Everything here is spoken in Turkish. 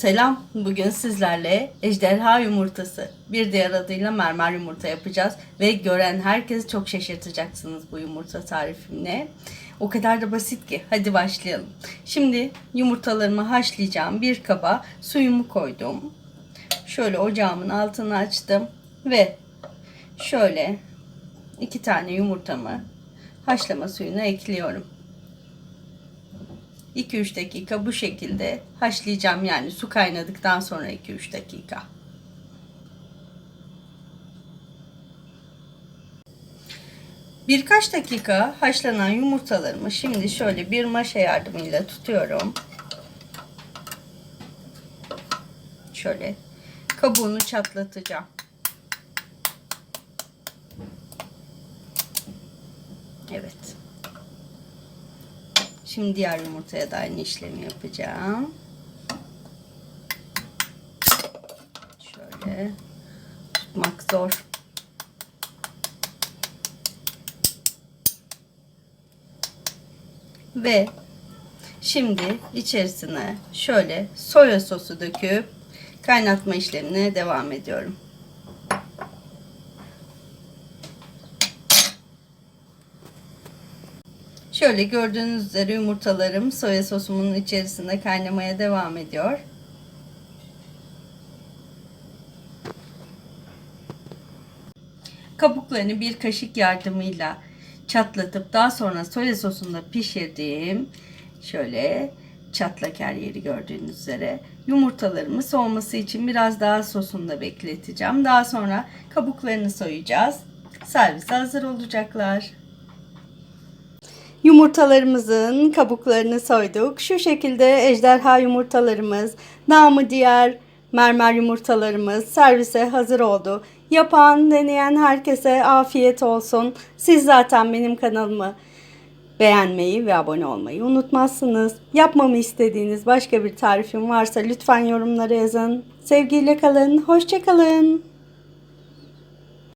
Selam. Bugün sizlerle ejderha yumurtası, bir diğer adıyla mermer yumurta yapacağız ve gören herkesi çok şaşırtacaksınız bu yumurta tarifimle. O kadar da basit ki. Hadi başlayalım. Şimdi yumurtalarımı haşlayacağım. Bir kaba suyumu koydum. Şöyle ocağımın altını açtım ve şöyle iki tane yumurtamı haşlama suyuna ekliyorum. 2-3 dakika bu şekilde haşlayacağım yani su kaynadıktan sonra 2-3 dakika. Birkaç dakika haşlanan yumurtalarımı şimdi şöyle bir maşa yardımıyla tutuyorum. Şöyle kabuğunu çatlatacağım. Evet. Şimdi diğer yumurtaya da aynı işlemi yapacağım. Şöyle tutmak zor. Ve şimdi içerisine şöyle soya sosu döküp kaynatma işlemine devam ediyorum. Şöyle gördüğünüz üzere yumurtalarım soya sosumun içerisinde kaynamaya devam ediyor. Kabuklarını bir kaşık yardımıyla çatlatıp daha sonra soya sosunda pişirdiğim şöyle çatlak her yeri gördüğünüz üzere yumurtalarımı soğuması için biraz daha sosunda bekleteceğim. Daha sonra kabuklarını soyacağız. Servise hazır olacaklar. Yumurtalarımızın kabuklarını soyduk. Şu şekilde ejderha yumurtalarımız, namı diğer mermer yumurtalarımız servise hazır oldu. Yapan, deneyen herkese afiyet olsun. Siz zaten benim kanalımı beğenmeyi ve abone olmayı unutmazsınız. Yapmamı istediğiniz başka bir tarifim varsa lütfen yorumlara yazın. Sevgiyle kalın, hoşçakalın.